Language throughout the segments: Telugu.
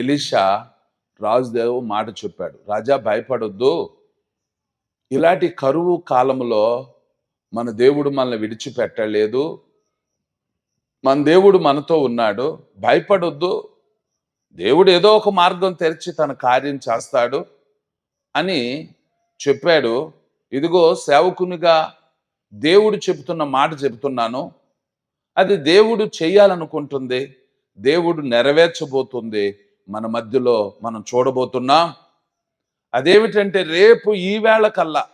ఎలీషా రాజుదేవు మాట చెప్పాడు. రాజా భయపడొద్దు. ఇలాంటి కరువు కాలంలో మన దేవుడు మనల్ని విడిచిపెట్టలేదు. మన దేవుడు మనతో ఉన్నాడు. భయపడొద్దు. దేవుడు ఏదో ఒక మార్గం తెరిచి తన కార్యం చేస్తాడు అని చెప్పాడు. ఇదిగో సేవకునిగా దేవుడు చెబుతున్న మాట చెబుతున్నాను. అది దేవుడు చేయాలనుకుంటుంది. దేవుడు నెరవేర్చబోతుంది. మన మధ్యలో మనం చూడబోతున్నాం. అదేమిటంటే రేపు ఈ వేళ కల్లా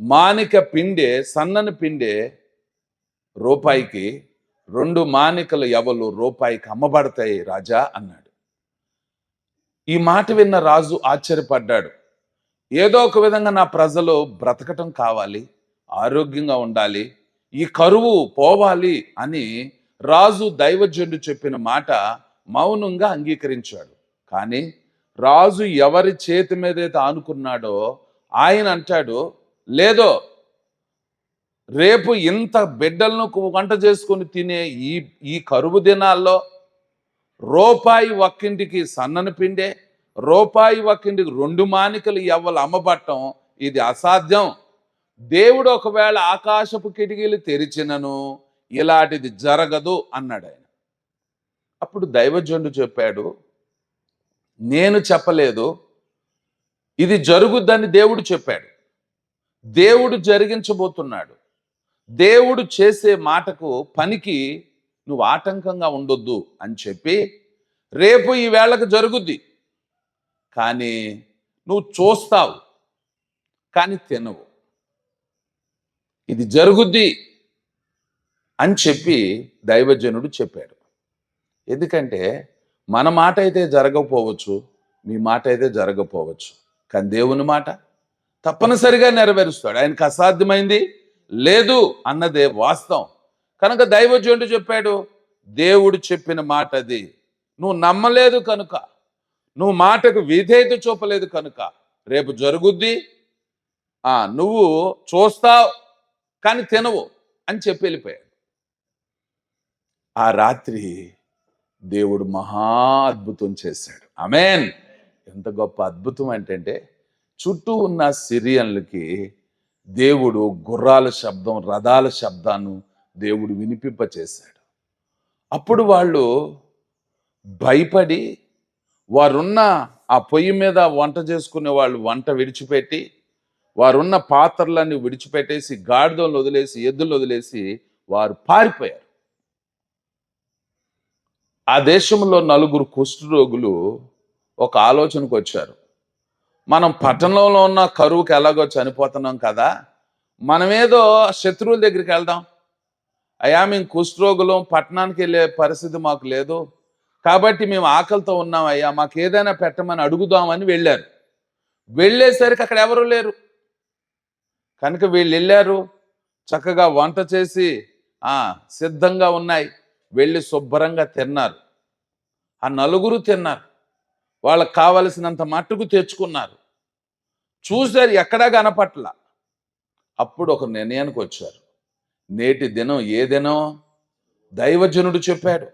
మానిక పిండే సన్నని పిండే రూపాయికి రెండు మానికలు ఎవలు రూపాయికి అమ్మబడతాయి రాజా అన్నాడు. ఈ మాట విన్న రాజు ఆశ్చర్యపడ్డాడు. ఏదో ఒక విధంగా నా ప్రజలు బ్రతకటం కావాలి ఆరోగ్యంగా ఉండాలి ఈ కరువు పోవాలి అని రాజు దైవజనుడు చెప్పిన మాట మౌనంగా అంగీకరించాడు. కానీ రాజు ఎవరి చేతి మీదైతే ఆనుకున్నాడో ఆయన అంటాడు లేదో రేపు ఇంత బిడ్డలను వంట చేసుకొని తినే ఈ ఈ కరువు దినాల్లో రూపాయి ఒక్కింటికి సన్నని పిండే రూపాయి ఒక్కింటికి రెండు మానికలు ఎవ్వలు అమ్మబట్టం ఇది అసాధ్యం. దేవుడు ఒకవేళ ఆకాశపు కిటికీలు తెరిచినను ఇలాంటిది జరగదు అన్నాడు ఆయన. అప్పుడు దైవజనుడు చెప్పాడు నేను చెప్పలేదు. ఇది జరుగుద్దని దేవుడు చెప్పాడు. దేవుడు జరిగించబోతున్నాడు. దేవుడు చేసే మాటకు పనికి నువ్వు ఆటంకంగా ఉండొద్దు అని చెప్పి రేపు ఈ వేళకు జరుగుద్ది. కానీ నువ్వు చూస్తావు కానీ తినవు. ఇది జరుగుద్ది అని చెప్పి దైవజనుడు చెప్పాడు. ఎందుకంటే మన మాట అయితే జరగకపోవచ్చు మీ మాట అయితే జరగకపోవచ్చు. కానీ దేవుని మాట తప్పనిసరిగా నెరవేరుస్తాడు. ఆయనకు అసాధ్యమైంది లేదు అన్నదే వాస్తవం. కనుక దైవజ్యుడు చెప్పాడు? దేవుడు చెప్పిన మాట అది. నువ్వు నమ్మలేదు కనుక నువ్వు మాటకు విధేయత చూపలేదు కనుక రేపు జరుగుద్ది. ఆ నువ్వు చూస్తావు కానీ తినవు అని చెప్పి వెళ్ళిపోయాడు. ఆ రాత్రి దేవుడు మహా అద్భుతం చేశాడు. అమెన్ ఎంత గొప్ప అద్భుతం అంటే చుట్టూ ఉన్న సిరియన్లకి దేవుడు గుర్రాల శబ్దం రథాల శబ్దాన్ని దేవుడు వినిపింపచేశాడు. అప్పుడు వాళ్ళు భయపడి వారున్న ఆ పొయ్యి మీద వంట చేసుకునే వాళ్ళు వంట విడిచిపెట్టి వారున్న పాత్రలన్నీ విడిచిపెట్టేసి గాడిదలు వదిలేసి ఎద్దులు వదిలేసి వారు పారిపోయారు. ఆ దేశంలో నలుగురు కుష్ఠరోగులు ఒక ఆలోచనకు వచ్చారు. మనం పట్టణంలో ఉన్న కరువుకి ఎలాగో చనిపోతున్నాం కదా మనమేదో శత్రువుల దగ్గరికి వెళ్దాం. అయ్యా మేము కుష్ఠరోగులం పట్టణానికి వెళ్ళే పరిస్థితి మాకు లేదు. కాబట్టి మేము ఆకలితో ఉన్నాం అయ్యా మాకు ఏదైనా పెట్టమని అడుగుదామని వెళ్ళారు. వెళ్ళేసరికి అక్కడ ఎవరు లేరు. కనుక వీళ్ళు వెళ్ళారు చక్కగా వంట చేసి సిద్ధంగా ఉన్నాయి. వెళ్ళి శుభ్రంగా తిన్నారు. ఆ నలుగురు తిన్నారు. వాళ్ళకి కావలసినంత మట్టుకు తెచ్చుకున్నారు. చూశారు ఎక్కడా కనపట్ల. అప్పుడు ఒక నిర్ణయానికి వచ్చారు. నేటి దినం ఏ దినం? దైవజనుడు చెప్పాడు.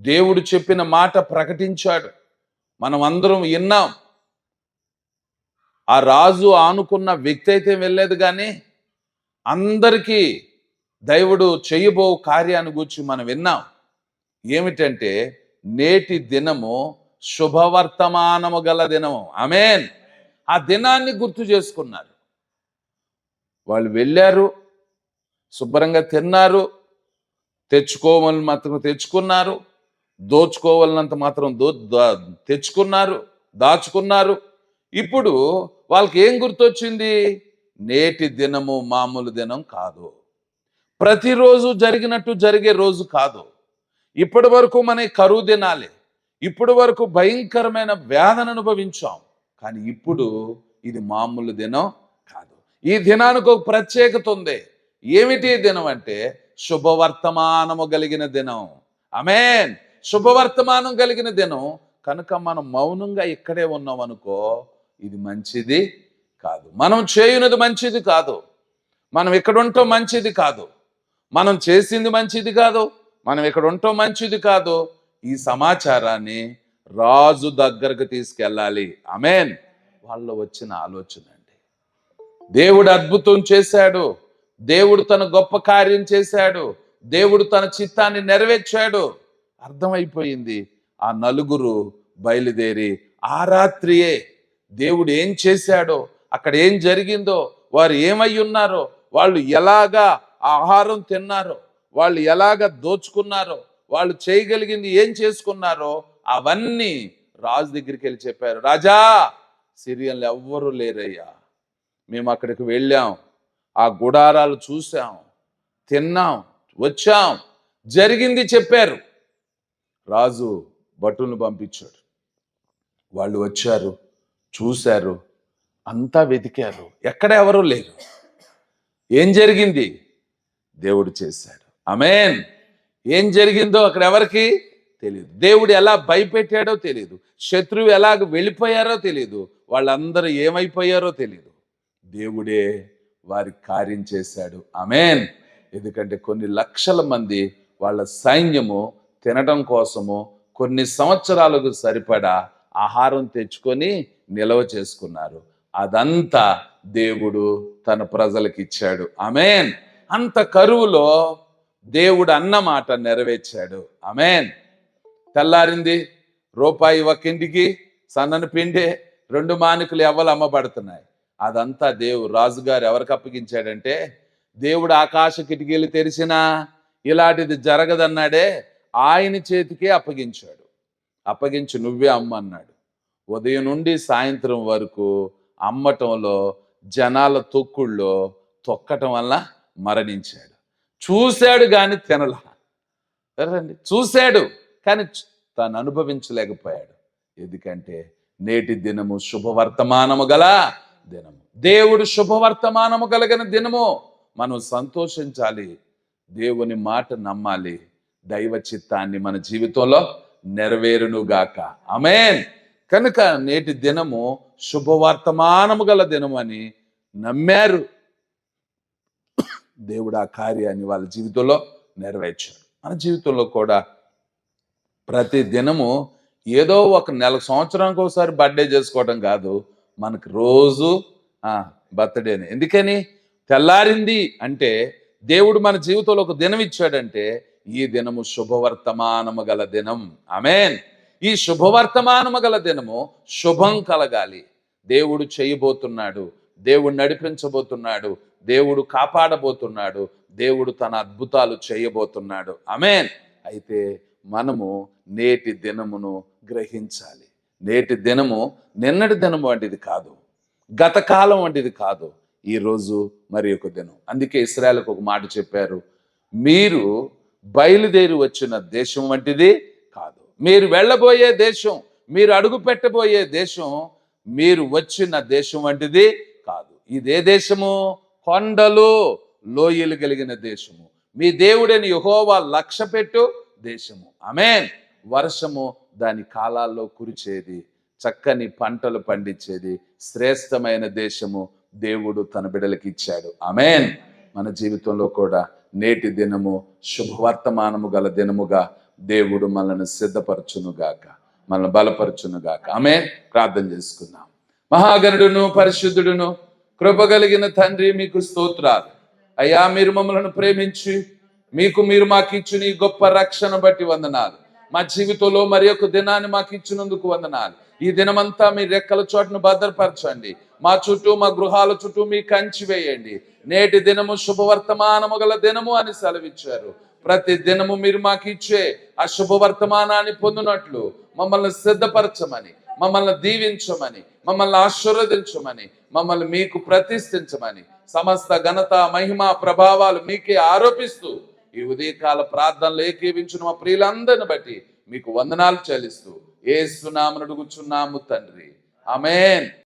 దేవుడు చెప్పిన మాట ప్రకటించాడు. మనం అందరం విన్నాం. ఆ రాజు ఆనుకున్న వ్యక్తి అయితే వెళ్ళలేదు కానీ అందరికీ దైవుడు చేయబో కార్యాన్ని గురించి మనం విన్నాం. ఏమిటంటే నేటి దినము శుభవర్తమానము గల దినము. ఆమెన్. ఆ దినాన్ని గుర్తు చేసుకున్నారు. వాళ్ళు వెళ్ళారు శుభ్రంగా తిన్నారు తెచ్చుకోవాలని మాత్రం తెచ్చుకున్నారు దోచుకోవాలన్నంత మాత్రం దో తెచ్చుకున్నారు దాచుకున్నారు. ఇప్పుడు వాళ్ళకి ఏం గుర్తొచ్చింది? నేటి దినము మామూలు దినం కాదు. ప్రతిరోజు జరిగినట్టు జరిగే రోజు కాదు. ఇప్పటి వరకు మన కరువు దినాలే. ఇప్పటి వరకు భయంకరమైన వేదన అనుభవించాం. కానీ ఇప్పుడు ఇది మామూలు దినం కాదు. ఈ దినానికి ఒక ప్రత్యేకత ఉంది. ఏమిటి దినం అంటే శుభవర్తమానము కలిగిన దినం. అమేన్ శుభవర్తమానం కలిగిన దినం. కనుక మనం మౌనంగా ఇక్కడే ఉన్నాం అనుకో ఇది మంచిది కాదు. మనం చేయునది మంచిది కాదు. మనం ఇక్కడ ఉండటం మంచిది కాదు. మనం చేసింది మంచిది కాదు మనం ఇక్కడ ఉండటం మంచిది కాదు. ఈ సమాచారాన్ని రాజు దగ్గరకు తీసుకెళ్ళాలి. అమేన్ వాళ్ళు వచ్చిన ఆలోచన అండి. దేవుడు అద్భుతం చేశాడు. దేవుడు తన గొప్ప కార్యం చేశాడు. దేవుడు తన చిత్తాన్ని నెరవేర్చాడు. అర్థమైపోయింది. ఆ నలుగురు బయలుదేరి ఆ రాత్రియే దేవుడు ఏం చేశాడో అక్కడ ఏం జరిగిందో వారు ఏమై ఉన్నారో వాళ్ళు ఎలాగా ఆహారం తిన్నారో వాళ్ళు ఎలాగ దోచుకున్నారో వాళ్ళు చేయగలిగింది ఏం చేసుకున్నారో అవన్నీ రాజు దగ్గరికి వెళ్ళి చెప్పారు. రాజా సిరియన్లు ఎవ్వరూ లేరయ్యా. మేము అక్కడికి వెళ్ళాం. ఆ గుడారాలు చూసాం తిన్నాం. వచ్చాం. జరిగింది చెప్పారు. రాజు భటులను పంపించాడు. వాళ్ళు వచ్చారు. చూశారు. అంతా వెతికారు. ఎక్కడ ఎవరూ లేరు. ఏం జరిగింది? దేవుడు చేశాడు. అమేన్ ఏం జరిగిందో అక్కడ ఎవరికి తెలియదు దేవుడు ఎలా భయపెట్టాడో తెలియదు శత్రువు ఎలాగ వెళ్ళిపోయారో తెలియదు వాళ్ళందరూ ఏమైపోయారో తెలియదు దేవుడే వారి కార్యం చేశాడు. అమేన్ ఎందుకంటే కొన్ని లక్షల మంది వాళ్ళ సైన్యము తినడం కోసము కొన్ని సంవత్సరాలకు సరిపడా ఆహారం తెచ్చుకొని నిల్వ చేసుకున్నారు. అదంతా దేవుడు తన ప్రజలకిచ్చాడు. ఆమెన్. అంత కరువులో దేవుడు అన్నమాట నెరవేర్చాడు. ఆమెన్. తెల్లారింది రూపాయి ఒకింటికి సన్నని పిండి రెండు మానికలు ఎవ్వలు అమ్మబడుతున్నాయి. అదంతా దేవుడు రాజుగారు ఎవరికి అప్పగించాడంటే దేవుడు ఆకాశ కిటికీలు తెరిచినా ఇలాంటిది జరగదన్నాడే ఆయన చేతికే అప్పగించాడు. అప్పగించి నువ్వే అమ్మన్నాడు ఉదయం నుండి సాయంత్రం వరకు అమ్మటంలో జనాల తొక్కుళ్ళో తొక్కటం వల్ల మరణించాడు. చూశాడు కానీ తినలా. రండి చూశాడు కానీ తను తాను అనుభవించలేకపోయాడు. ఎందుకంటే నేటి దినము శుభవర్తమానము గల దినము. దేవుడు శుభవర్తమానము కలిగిన దినము. మనం సంతోషించాలి. దేవుని మాట నమ్మాలి. దైవ చిత్తాన్ని మన జీవితంలో నెరవేరునుగాక. అమేన్ కనుక నేటి దినము శుభవర్తమానము గల దినము అని నమ్మారు. దేవుడు ఆ కార్యాన్ని వాళ్ళ జీవితంలో నెరవేర్చాడు. మన జీవితంలో కూడా ప్రతి దినము ఏదో ఒక నెల సంవత్సరానికి ఒకసారి బర్త్డే చేసుకోవడం కాదు. మనకు రోజు బర్త్డేనే ఎందుకని? తెల్లారింది అంటే దేవుడు మన జీవితంలో ఒక దినం ఇచ్చాడంటే ఈ దినము శుభవర్తమానము గల దినం. ఆమెన్. ఈ శుభవర్తమానము గల దినము శుభం కలగాలి. దేవుడు చేయబోతున్నాడు. దేవుడు నడిపించబోతున్నాడు. దేవుడు కాపాడబోతున్నాడు దేవుడు తన అద్భుతాలు చేయబోతున్నాడు. అమేన్ అయితే మనము నేటి దినమును గ్రహించాలి. నేటి దినము నిన్నటి దినం వంటిది కాదు. గతకాలం వంటిది కాదు. ఈ రోజు మరి ఒక దినం. అందుకే ఇస్రాయల్కి ఒక మాట చెప్పారు. మీరు బయలుదేరి వచ్చిన దేశం వంటిది కాదు. మీరు వెళ్ళబోయే దేశం మీరు అడుగు పెట్టబోయే దేశం మీరు వచ్చిన దేశం వంటిది కాదు. ఇదే దేశము? కొండలు లోయలు కలిగిన దేశము. మీ దేవుడని యహోవా లక్ష్య పెట్టు దేశము. అమేన్ వర్షము దాని కాలాల్లో కురిచేది చక్కని పంటలు పండించేది శ్రేష్టమైన దేశము దేవుడు తన బిడలకి ఇచ్చాడు. అమేన్ మన జీవితంలో కూడా నేటి దినము శుభవర్తమానము గల దినముగా దేవుడు మనల్ని సిద్ధపరచునుగాక మనల్ని బలపరచునుగాక. ఆమె ప్రార్థన చేసుకుందాం. మహాగణుడును పరిశుద్ధుడును కృప కలిగిన తండ్రి మీకు స్తోత్రాలు. అయ్యా మీరు మమ్మల్ని ప్రేమించి మీకు మీరు మాకు ఇచ్చిన ఈ గొప్ప రక్షణ బట్టి వందనాలు. మా జీవితంలో మరి ఒక దినాన్ని మాకు ఇచ్చినందుకు వందనాలు. ఈ దినమంతా మీ రెక్కల చోటును భద్రపరచండి. మా చుట్టూ మా గృహాల చుట్టూ మీ కంచి వేయండి. నేటి దినము శుభవర్తమానము గల దినము అని సెలవిచ్చారు. ప్రతి దినము మీరు మాకు ఇచ్చే ఆ శుభవర్తమానాన్ని పొందినట్లు మమ్మల్ని సిద్ధపరచమని మమ్మల్ని దీవించమని మమ్మల్ని ఆశీర్వదించమని మమ్మల్ని మీకు ప్రతిష్ఠించమని సమస్త ఘనత మహిమ ప్రభావాలు మీకే ఆరోపిస్తూ ఈ ఉదయకాల ప్రార్థనలు ఏకీవించిన మా ప్రియులందరిని బట్టి మీకు వందనాలు చెల్లిస్తూ ఏ సునామను అడుగుచున్నాము తండ్రి. అమేన్